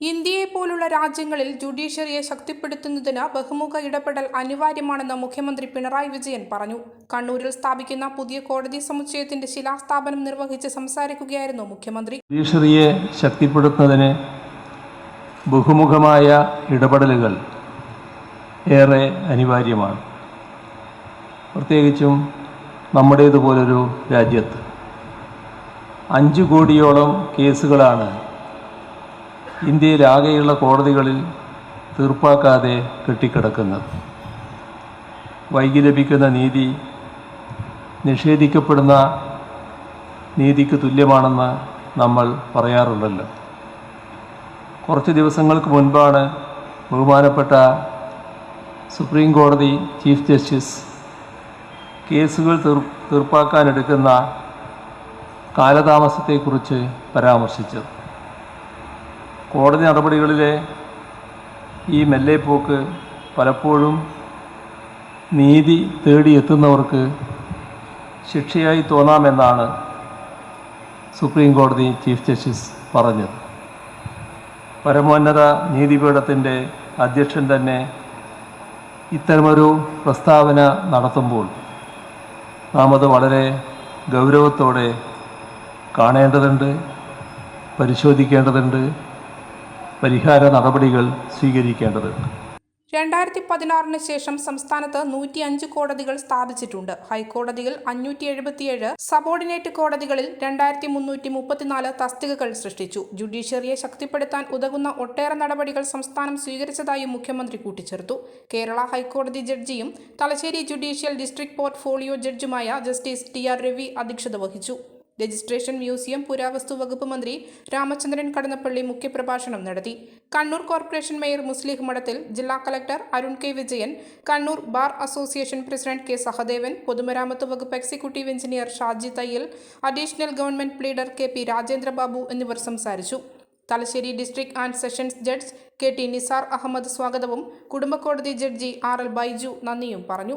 ഇന്ത്യയെ പോലുള്ള രാജ്യങ്ങളിൽ ജുഡീഷ്യറിയെ ശക്തിപ്പെടുത്തുന്നതിന് ബഹുമുഖ ഇടപെടൽ അനിവാര്യമാണെന്ന് മുഖ്യമന്ത്രി പിണറായി വിജയൻ പറഞ്ഞു. കണ്ണൂരിൽ സ്ഥാപിക്കുന്ന പുതിയ കോടതി സമുച്ചയത്തിന്റെ ശിലാസ്ഥാപനം നിർവഹിച്ച് സംസാരിക്കുകയായിരുന്നു മുഖ്യമന്ത്രി. ജുഡീഷ്യറിയെ ശക്തിപ്പെടുത്തുന്നതിന് ബഹുമുഖമായ ഇടപെടലുകൾ ഏറെ അനിവാര്യമാണ്. പ്രത്യേകിച്ചും നമ്മുടേതുപോലൊരു രാജ്യത്ത് അഞ്ച് കോടിയോളം കേസുകളാണ് ഇന്ത്യയിലാകെയുള്ള കോടതികളിൽ തീർപ്പാക്കാതെ കെട്ടിക്കിടക്കുന്നത്. വൈകി ലഭിക്കുന്ന നീതി നിഷേധിക്കപ്പെടുന്ന നീതിക്ക് തുല്യമാണെന്ന് നമ്മൾ പറയാറുണ്ടല്ലോ. കുറച്ച് ദിവസങ്ങൾക്ക് മുൻപാണ് ബഹുമാനപ്പെട്ട സുപ്രീം കോടതി ചീഫ് ജസ്റ്റിസ് കേസുകൾ തീർ തീർപ്പാക്കാനെടുക്കുന്ന കാലതാമസത്തെക്കുറിച്ച് പരാമർശിച്ചത്. കോടതി നടപടികളിലെ ഈ മെല്ലെപ്പോക്ക് പലപ്പോഴും നീതി തേടിയെത്തുന്നവർക്ക് ശിക്ഷയായി തോന്നാമെന്നാണ് സുപ്രീം കോടതി ചീഫ് ജസ്റ്റിസ് പറഞ്ഞത്. പരമോന്നത നീതിപീഠത്തിന്റെ അധ്യക്ഷൻ തന്നെ ഇത്തരമൊരു പ്രസ്താവന നടത്തുമ്പോൾ നാം അത് വളരെ ഗൗരവത്തോടെ കാണേണ്ടതുണ്ട് പരിശോധിക്കേണ്ടതുണ്ട് പരിഹാര നടപടികൾ സ്വീകരിക്കേണ്ടതുണ്ട് രണ്ടായിരത്തി പതിനാറിന് ശേഷം സംസ്ഥാനത്ത് നൂറ്റി അഞ്ച് കോടതികൾ സ്ഥാപിച്ചിട്ടുണ്ട്. ഹൈക്കോടതിയിൽ അഞ്ഞൂറ്റി എഴുപത്തിയേഴ് സബോർഡിനേറ്റ് കോടതികളിൽ രണ്ടായിരത്തി മുന്നൂറ്റി മുപ്പത്തിനാല് തസ്തികകൾ സൃഷ്ടിച്ചു. ജുഡീഷ്യറിയെ ശക്തിപ്പെടുത്താൻ ഉതകുന്ന ഒട്ടേറെ നടപടികൾ സംസ്ഥാനം സ്വീകരിച്ചതായും മുഖ്യമന്ത്രി കൂട്ടിച്ചേർത്തു. കേരള ഹൈക്കോടതി ജഡ്ജിയും തലശ്ശേരി ജുഡീഷ്യൽ ഡിസ്ട്രിക്ട് പോർട്ട്ഫോളിയോ ജഡ്ജുമായ ജസ്റ്റിസ് ടി ആർ രവി അധ്യക്ഷത വഹിച്ചു. രജിസ്ട്രേഷൻ മ്യൂസിയം പുരാവസ്തു വകുപ്പ് മന്ത്രി രാമചന്ദ്രൻ കടന്നപ്പള്ളി മുഖ്യപ്രഭാഷണം നടത്തി. കണ്ണൂർ കോർപ്പറേഷൻ മേയർ മുസ്ലിഹ് മഠത്തിൽ ജില്ലാ collector Arun K Vijayan Kannur bar association president K Sahadevan പൊതുമരാമത്ത് വകുപ്പ് executive engineer Shaji Thayyal additional government pleader K P Rajendrababu എന്നിവർ സംസാരിച്ചു. Thalassery district and sessions judge K T Nisar Ahmed സ്വാഗതവും കുടുംബക്കോടതി judge R L Baiju നന്ദിയും പറഞ്ഞു.